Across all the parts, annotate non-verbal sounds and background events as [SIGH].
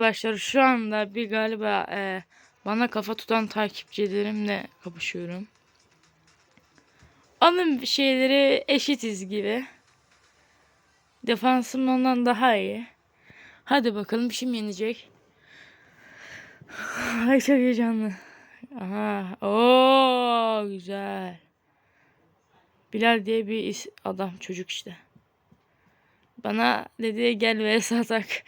Arkadaşlar şu anda bir galiba e, bana kafa tutan takipçilerimle kapışıyorum. Onun şeyleri eşitiz gibi. Defansım ondan daha iyi. Hadi bakalım kim yenecek. [SIGHS] Ay çok heyecanlı. Aha. Oo güzel. Bilal diye bir adam çocuk işte. Bana dedi gel vs [LAUGHS] atak.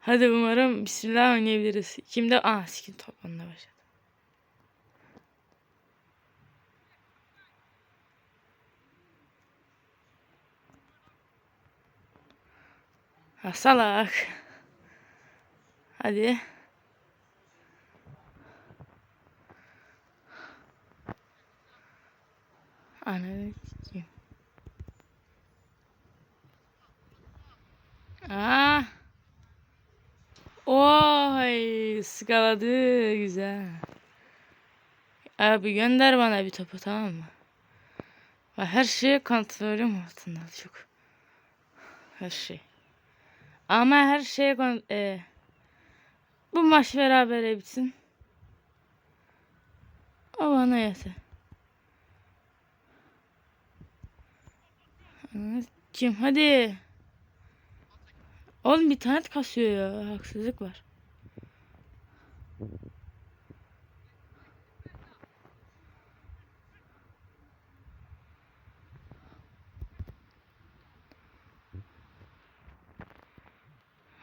Hadi umarım bismillah oynayabiliriz. Kimde? Aa skin toplamına başladı. Ha salak. Hadi. Ananı sikeyim. Aa. Oy skaladı güzel. Abi gönder bana bir topu tamam mı? Her şey kontrolüm altında çok. Her şey. Ama her şey kon e, bu maç beraber bitsin. O bana yeter. Kim hadi. Oğlum tane kasıyor ya. Haksızlık var.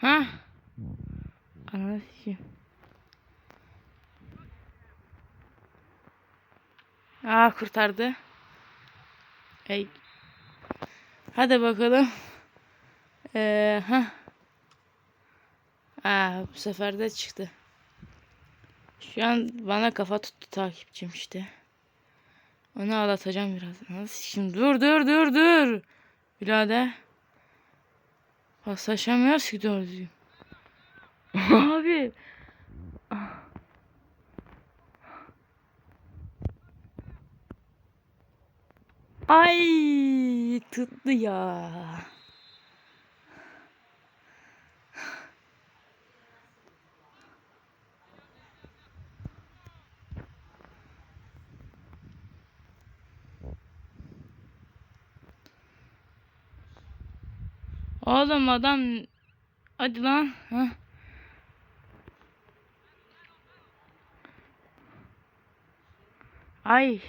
Ha? Ananı. Aa kurtardı. Ey. Hadi bakalım. Ee, ha. Aa, bu sefer de çıktı. Şu an bana kafa tuttu takipçim işte. Onu ağlatacağım biraz. Nasıl şimdi? Dur dur dur dur. Birader. Paslaşamıyoruz ki doğru düzgün. [LAUGHS] Abi. Ay tuttu ya. Oğlum adam hadi lan. Hah. Ay.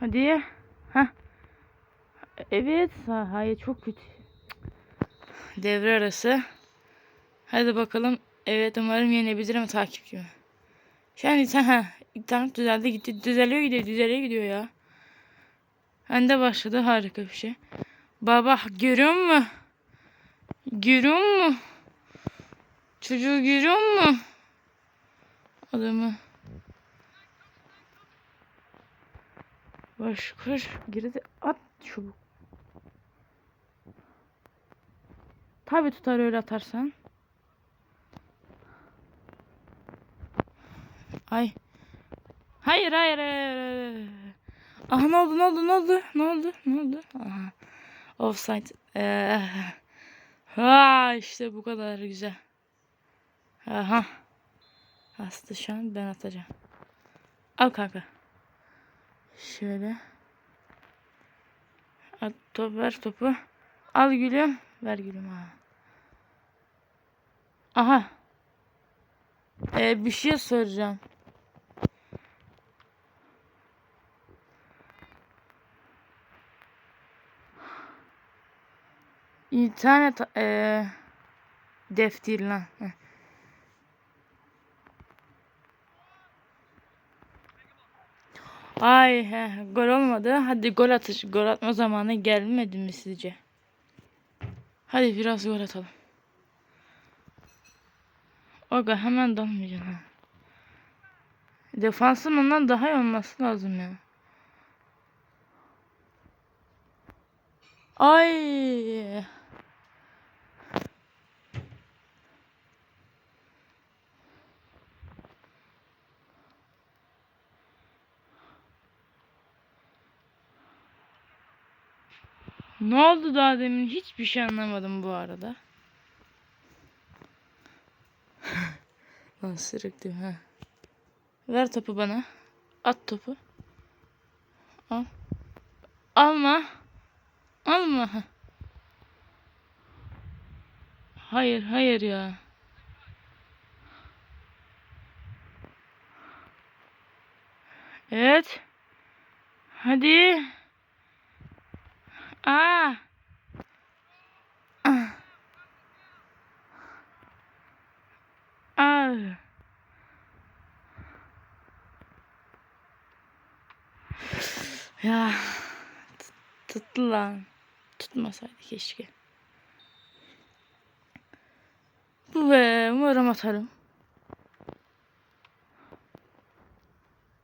Hadi. Ha. Evet. Ha, hayır çok kötü. Devre arası. Hadi bakalım. Evet umarım yenebilirim takipçimi. An sen ha internet düzeldi gitti. Düzeliyor gidiyor düzeliyor gidiyor ya. Bende başladı harika bir şey. Baba görüyor musun? Görüyor musun? Çocuğu görüyor musun? Adamı. Koş koş geride at çubuk. Tabi tutar öyle atarsan. Ay. Hayır hayır hayır. hayır. Aha ne oldu ne oldu ne oldu ne oldu ne oldu? Aha. Offside. Ee, ha işte bu kadar güzel. Aha. Hasta şu an ben atacağım. Al kanka. Şöyle. At, top ver topu. Al gülüm. Ver gülüm ha. Aha. Ee, bir şey soracağım. İnternet eee def lan. Ay he, gol olmadı. Hadi gol atış, gol atma zamanı gelmedi mi sizce? Hadi biraz gol atalım. Oga hemen dalmayacaksın ha. Defansın ondan daha iyi olması lazım ya. Ay. Ne oldu daha demin? Hiçbir şey anlamadım bu arada. [LAUGHS] Lan sürekli ha. Ver topu bana. At topu. Al. Alma. Alma. Hayır, hayır ya. Evet. Hadi. Aa. Ah. Aa. Ya. t- Tuttu lan. Tutmasaydı keşke. Bu be. Umarım atarım.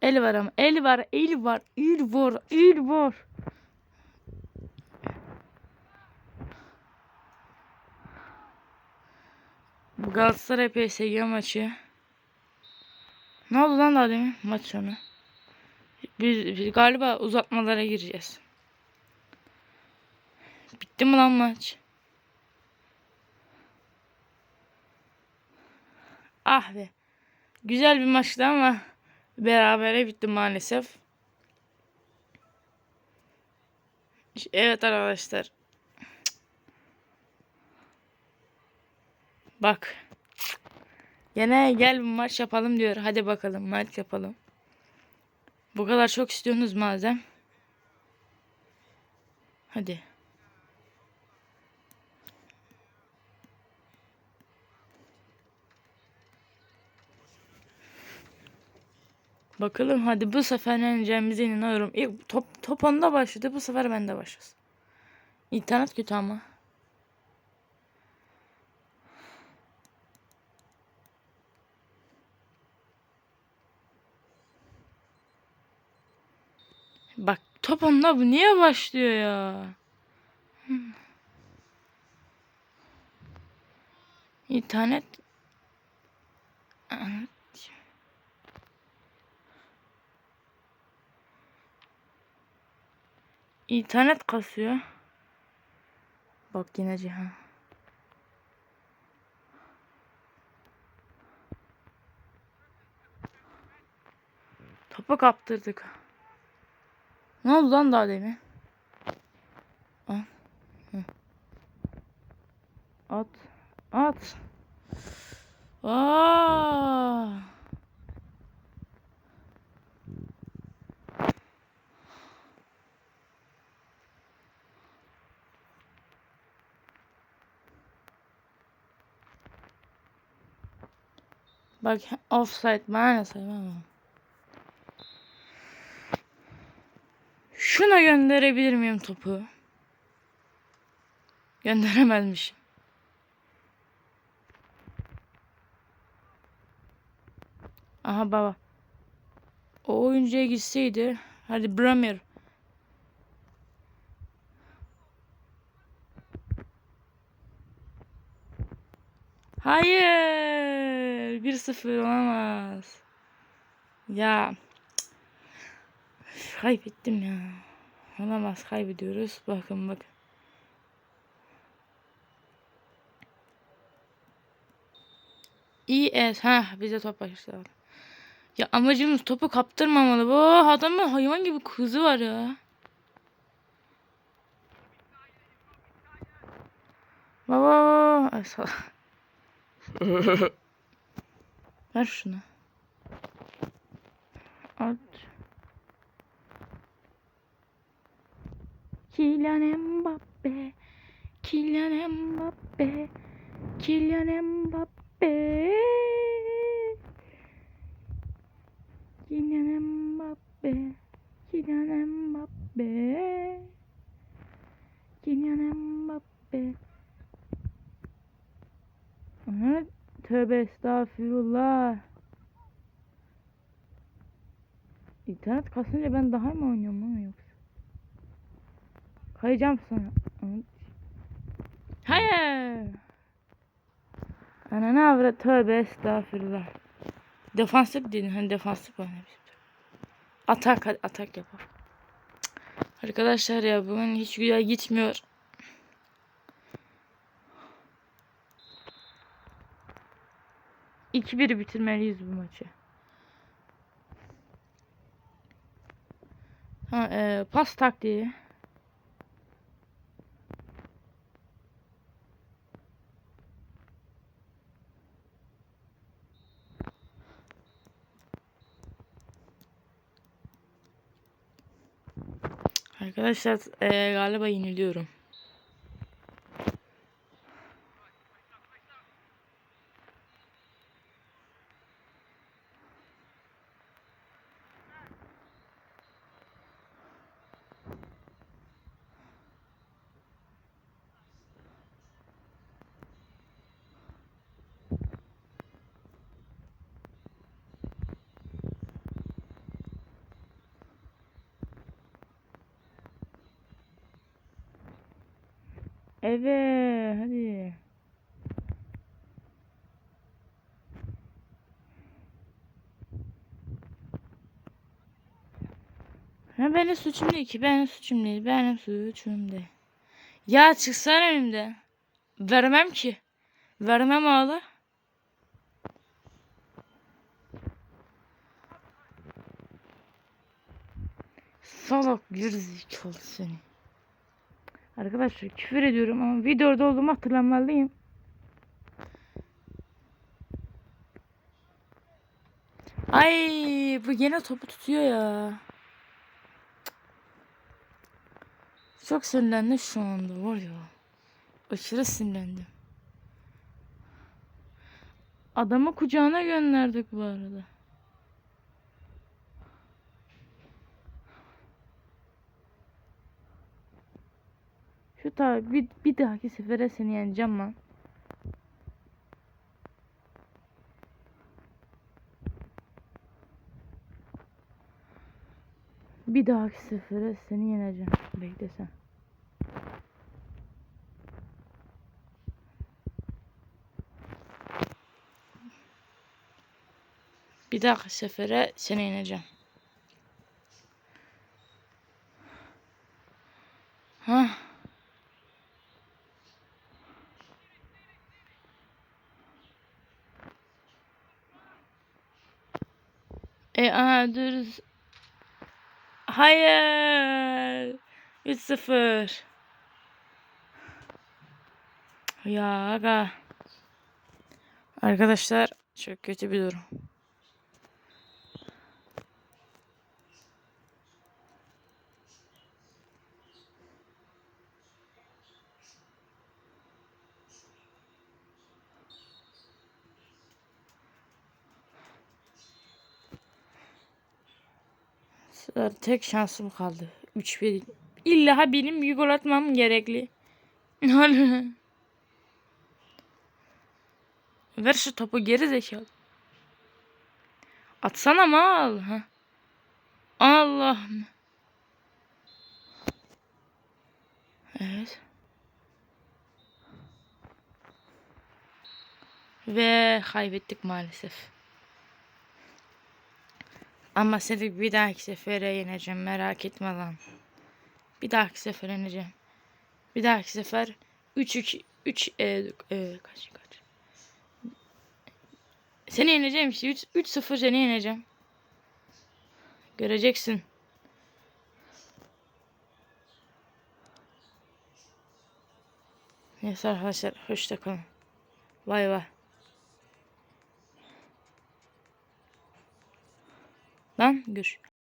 El var ama. El var. El var. El var. El var. Bu Galatasaray PSG maçı. Ne oldu lan daha demin maç sonu? Biz, biz galiba uzatmalara gireceğiz. Bitti mi lan maç? Ah be. Güzel bir maçtı ama berabere bitti maalesef. Evet arkadaşlar. Bak. Gene gel bir maç yapalım diyor. Hadi bakalım maç yapalım. Bu kadar çok istiyorsunuz madem. Hadi. Bakalım hadi bu sefer yeneceğimize inanıyorum. İlk top, top onda başladı. Bu sefer bende başlasın. İnternet kötü ama. Bak top onda bu niye başlıyor ya? Hmm. İnternet İnternet kasıyor. Bak yine Cihan. Topu kaptırdık. Ne oldu lan daha demin? Al. Hı. At. At. Aa! Bak offside maalesef ama. Şuna gönderebilir miyim topu? Gönderemezmişim. Aha baba. O oyuncuya gitseydi. Hadi Bramir. Hayır. 1-0 olamaz. Ya. Kaybettim ya. Olamaz kaybediyoruz. Bakın bakın. İyi ha bize top başladı. Ya amacımız topu kaptırmamalı. Bu adamın hayvan gibi kızı var ya. Baba. Ay, sal- [LAUGHS] Ver şunu. At. Kylian Mbappe. Kylian Mbappe. Kylian Mbappe. Kylian Mbappe. Kylian Mbappe. Kylian Mbappe. Aha, tövbe estağfirullah. İnternet kasınca ben daha mı oynuyorum ama yoksa? Kayacağım sana. Hayır. Ana ne avrat tövbe estağfirullah. Defansif dedin hani defansif oynamış. Atak hadi atak yapar. Arkadaşlar ya bugün hiç güzel gitmiyor. İki bir bitirmeliyiz bu maçı. Ha, e, pas taktiği. Arkadaşlar e, galiba yeniliyorum. Evet hadi. Ha benim suçum değil ki. Benim suçum değil. Benim suçum değil. Ya çıksana önümde. Vermem ki. Vermem ağla. Salak gerizekalı seni. Arkadaşlar küfür ediyorum ama videoda olduğumu hatırlamalıyım. Ay bu yine topu tutuyor ya. Çok sinirlendim şu anda var ya. Aşırı sinirlendim. Adamı kucağına gönderdik bu arada. Şu ta bir, bir dahaki sefere seni yeneceğim lan. Bir dahaki sefere seni yeneceğim. Bekle. Bir dahaki sefere seni yeneceğim. Hah. E aha dur. Hayır. 3-0. Ya aga. Arkadaşlar çok kötü bir durum. Sıra tek şansım kaldı. 3-1. İlla benim bir gol atmam gerekli. Ver şu topu geri zekalı. Atsana mal. Ha. Allah'ım. Evet. Ve kaybettik maalesef. Ama seni bir dahaki sefere yeneceğim merak etme lan. Bir dahaki sefer yeneceğim. Bir dahaki sefer 3 2 3 e, e, kaç kaç. Seni yeneceğim işte 3 3 0 seni yeneceğim. Göreceksin. Neyse arkadaşlar hoşça kalın. Bay bay. Lan gör.